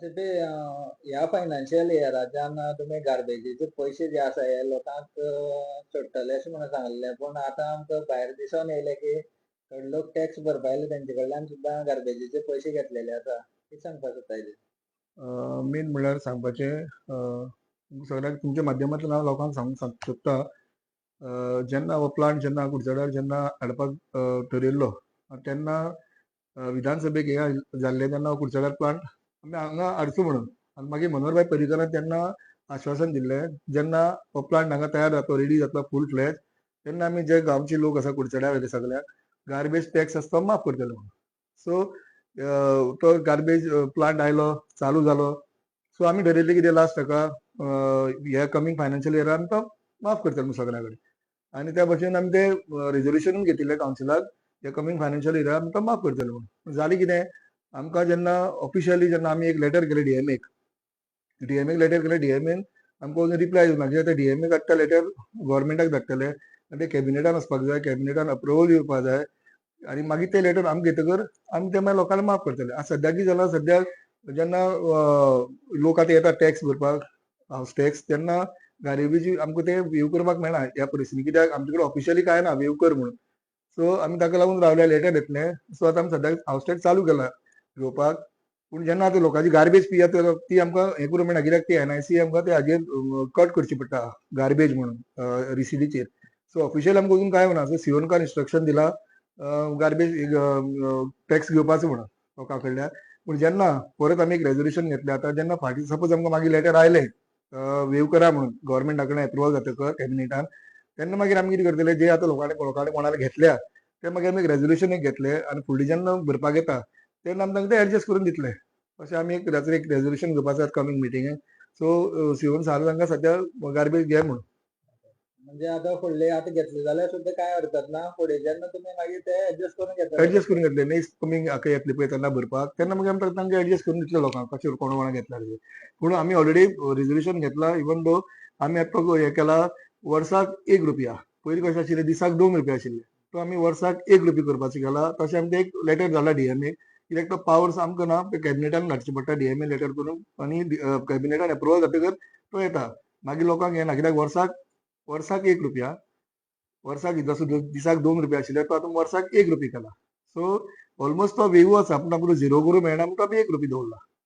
अशें ते ह्या फायनान्शियल इयराच्यान तुमी गार्बेजीचे पयशे जे आसा हे लोकांक चडटले सोडटले अशें म्हणून सांगलेलें. पण आतां आमकां भायर दिसून येयले की थोडे लोक टॅक्स भरपा तेंचे कडल्यान सुद्दां गार्बेजीचे पयशे घेतलेले आसा. कितें सांगपाक सोदता मेन म्हणल्यार सांगपाचें सगळ्याक तुमच्या माध्यमांतल्यान हांव लोकांक सांगूंक सांग सोदता. जेन्ना हो प्लांट जेन्ना कुडचड्यार जेन्ना हाडपाक थारिल्लो ठरयल्लो तेन्ना विधानसभेक हे जाल्ले तेन्ना हो कुडचड्यार प्लांट आमी हांगा हाडचो म्हणून. आनी मागीर मनोहरभाई पर्रीकरान तेन्ना आश्वासन दिल्लें जेन्ना हो प्लांट हांगा तयार जातलो रेडी जातलो फूल फ्लॅज तेन्ना आमी जे गांवचे लोक आसा कुडचड्या वयले सगळ्याक गार्बेज टॅक्स आसा तो माफ करतले म्हणून सो तो गार्बेज प्लांट आयलो चालू जालो सो आमी ठरयल्लें कितें लास्ट हाका ह्या कमींग फायनान्शियल इयरान तो माफ करतले म्हणून सगळ्या कडेन आनी त्या भशेन आमी ते रेजोल्युशनूच घेतिल्लें कावन्सिलाक हे कमींग फायनान्शियल इयरान तो माफ करतले म्हणून जालें कितें आमकां जेन्ना ऑफिशियली जेन्ना आमी एक लेटर केलें डीएमएक डीएमएक लेटर केलें डीएमएन आमकां अजून रिप्लाय दिवना कित्याक ते डीएमएक धाडटा लेटर गव्हर्मेंटाक धाडटले. आनी ते कॅबिनेटान वचपाक जाय कॅबिनेटान अप्रुवल येवपाक जाय. आनी मागीर ते लेटर आमी घेतकर आमी ते मागीर लोकांनी माफ करतले. आतां सद्याक कितें जालां सद्याक जेन्ना लोक आतां येता टॅक्स भरपाक हावस टॅक्स तेन्ना गार्बेजी आमकां ते वेव करपाक मेळना ह्या परिस्थितीन कित्याक आमचे कडेन ऑफिशियली कांय ना वेव कर म्हणून. सो आमी ताका लागून रावल्या लेटर येतलें सो आतां आमी सद्याक हावस टॅक्स चालू केला. घेवपाक. पूण जेन्ना आतां लोकांची गार्बेज पियात ती आमकां हें करूं मेळना. कित्याक ती एनआयसी आमकां ते हाजेर कट करची पडटा. गार्बेज म्हणून रिसिडीचेर सो ऑफिशियल आमकां अजून काय म्हणना सो सिओनकार इन्स्ट्रक्शन दिला गार्बेज टॅक्स घेवपाचो म्हणून लोकां कडल्यान पूण जेन्ना परत आमी एक रेजोल्युशन घेतलें आतां जेन्ना फाटीं सपोज आमकां मागीर लेटर आयलें वेव करा म्हणून गव्हर्मेंटा कडेन एप्रुवल जातकर कॅबिनेटान तेन्ना मागीर आमी कितें करतले जे आतां लोकांनी लोकांनी कोणाले घेतल्या ते मागीर आमी एक रेजोल्युशन एक घेतले आनी फुडलीं जेन्ना भरपाक येता तेन्ना आमी तांकां ते एडजस्ट करून दितले अशें आमी एक रात्री एक रेजोल्युशन घेवपाचो कमींग मिटिंगेक सो सिओन सांगलें तांकां सद्या गार्बेज घे म्हणून. म्हणजे आतां फुडले आतां घेतले जाल्यार सुद्दां काय हरकत ना? फुडें जेन्ना तुमी मागीर ते एडजस्ट करून घेतले एडजस्ट करून घेतले. नेक्स्ट कमींग हाका येतले पळय तेन्ना भरपाक. तेन्ना मागीर आमी तांकां एडजस्ट करून दितले लोकांक कशें कोण कोणा घेतल्यार बी. पूण आमी ऑलरेडी रेजोल्युशन घेतला. इवन दो आमी आतां हें केला वर्साक एक रुपया. पयलीं कशें आशिल्लें? दिसाक दोन रुपया आशिल्ले. तो आमी वर्साक एक रुपया करपाचो केला. तशें आमी ते एक लेटर धाडला डीएमए कित्याक तो पावर सामको ना ते कॅबिनेटान धाडचे पडटा डीएमए लेटर करून आनी कॅबिनेटान एप्रुवल जातकच तो येता मागीर लोकांक येना कित्याक वर्साक वर्साक एक रुपया वर्साक जसो दिसाक दोन रुपया आशिल्ले तो आतां वर्साक एक रुपया केला। सो ऑलमोस्ट तो वेवू आसा पूण आमकां झिरो करूं मेळना म्हणून तो आमी एक रुपया दवरला